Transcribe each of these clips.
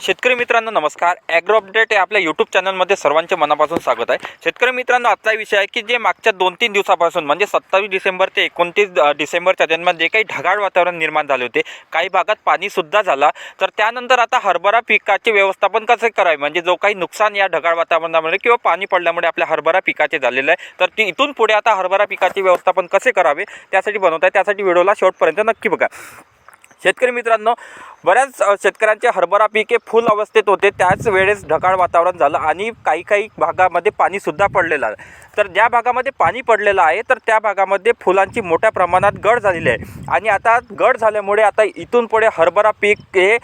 शेतकरी मित्रांनो नमस्कार. ॲग्रो अपडेट या आपल्या यूट्यूब चॅनलमध्ये सर्वांचे मनापासून स्वागत आहे. शेतकरी मित्रांनो आजचा विषय आहे की जे मागच्या दोन तीन दिवसापासून म्हणजे सत्तावीस डिसेंबर ते एकोणतीस डिसेंबरच्या दरम्यान जे काही ढगाळ वातावरण निर्माण झाले होते काही भागात पाणीसुद्धा झाला. तर त्यानंतर आता हरभरा पिकाचे व्यवस्थापन कसे करावे? म्हणजे जो काही नुकसान या ढगाळ वातावरणामुळे किंवा पाणी पडल्यामुळे आपल्या हरभरा पिकाचे झालेलं आहे. तर ती इथून पुढे आता हरभरा पिकाचे व्यवस्थापन कसे करावे? त्यासाठी बनवत आहे. त्यासाठी व्हिडिओला शेवटपर्यंत नक्की बघा. शेतकरी मित्रांनो बऱ्याच शेतकऱ्यांचे हरभरा पिके फुल अवस्थेत होते. त्याच वेळेस ढगाळ वातावरण झालं आणि काही काही भागामध्ये पाणीसुद्धा पडलेलं आहे. तर ज्या भागामध्ये पाणी पडलेलं आहे तर त्या भागामध्ये फुलांची मोठ्या प्रमाणात गड झालेली आहे. आणि आता गड झाल्यामुळे आता इथून पुढे हरभरा पीक हे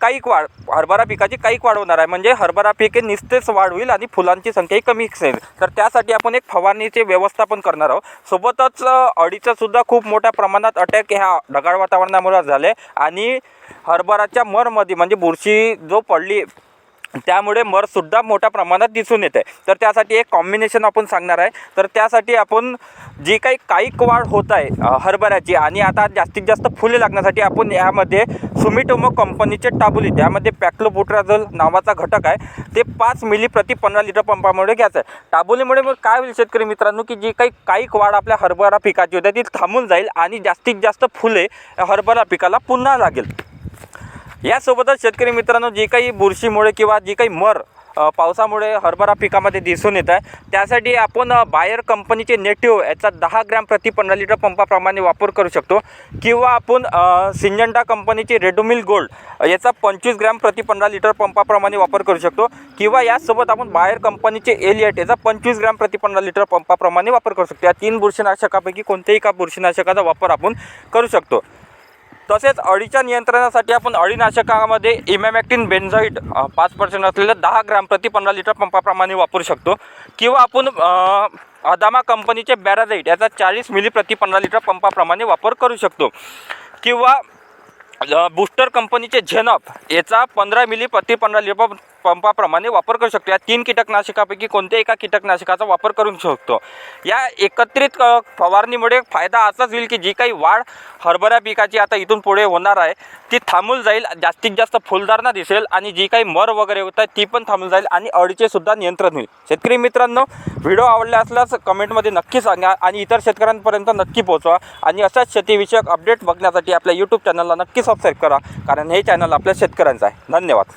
काहीक वाढ हरभरा पिकाची काहीक वाढवणार आहे. म्हणजे हरभरा पीक हे निस्तेच वाढ होईल आणि फुलांची संख्याही कमी असेल. तर त्यासाठी आपण एक फवारणीचे व्यवस्थापन करणार आहोत. सोबतच अ, सुद्धा खूप मोठ्या प्रमाणात अटॅक ह्या ढगाळ वातावरणामुळे झाले. आणि हरभराच्या मरमध्ये म्हणजे बुरशी जो पडली त्यामुळे मरसुद्धा मोठ्या प्रमाणात दिसून येते तर त्यासाठी एक कॉम्बिनेशन आपण सांगणार आहे. तर त्यासाठी आपण जी काही काईक वाढ होत आहे हरभऱ्याची आणि आता जास्तीत जास्त फुले लागण्यासाठी आपण यामध्ये सुमिटोमो कंपनीचे टाबुली त्यामध्ये पॅक्लोपुट्राझोल नावाचा घटक आहे. ते पाच मिली प्रति पंधरा लिटर पंपामुळे घ्यायचं आहे टाबुलीमुळे मग काय होईल शेतकरी मित्रांनो की जी काही काईक वाढ आपल्या हरभरा पिकाची होती ती थांबून जाईल आणि जास्तीत जास्त फुले या हरभरा पिकाला पुन्हा लागेल. यासोबतच शेतकरी मित्रांनो जे काही बुरशीमुळे किंवा जे काही मर पावसामुळे हरभरा पिकामध्ये दिसून येत आहे त्यासाठी आपण बायर कंपनीचे नेटिव्ह याचा दहा ग्रॅम प्रति पंधरा लिटर पंपाप्रमाणे वापर करू शकतो. किंवा आपण सिंजंडा कंपनीचे रेडोमिल गोल्ड याचा पंचवीस ग्रॅम प्रति पंधरा लिटर पंपाप्रमाणे वापर करू शकतो. किंवा यासोबत आपण बायर कंपनीचे एलियट याचा पंचवीस ग्रॅम प्रति पंधरा लिटर पंपाप्रमाणे वापर करू शकतो. या तीन बुरशीनाशकापैकी कोणत्याही एका बुरशीनाशकाचा वापर आपण करू शकतो. तसेच अळीच्या नियंत्रणासाठी आपण अळीनाशकामध्ये इमॅमॅक्टिन बेन्झाईट पाच पर्सेंट असलेलं दहा ग्रॅम प्रति पंधरा लिटर पंपाप्रमाणे वापरू शकतो. किंवा आपण अदामा कंपनीचे बॅराझाईट याचा चाळीस मिली प्रति पंधरा लिटर पंपाप्रमाणे वापर करू शकतो. किंवा बूस्टर कंपनीचे झेनअप याचा पंधरा मिली प्रति पंधरा लिटर पंपाप्रमाणे वापर करू शकतो. या तीन कीटकनाशकापैकी कोणत्याही एका कीटकनाशकाचा वापर करू शकतो? या एकत्रित फवारणीमुळे फायदा असाच होईल की जी काही वाढ हरभरा पिकाची आता इथून पुढे होणार आहे ती थांबून जाईल जास्तीत जास्त फुलदारणा दिसेल आणि जी काही मर वगैरे होत आहे ती पण थांबून जाईल आणि अडीचे सुद्धा नियंत्रण होईल. शेतकरी मित्रांनो व्हिडिओ आवडला असल्यास कमेंटमध्ये नक्की सांगा आणि इतर शेतकऱ्यांपर्यंत नक्की पोहोचवा आणि अशाच शेतीविषयक अपडेट बघण्यासाठी आपल्या यूट्यूब चॅनलला नक्की सबस्क्राईब करा कारण हे चॅनल आपल्या शेतकऱ्यांचं आहे. धन्यवाद.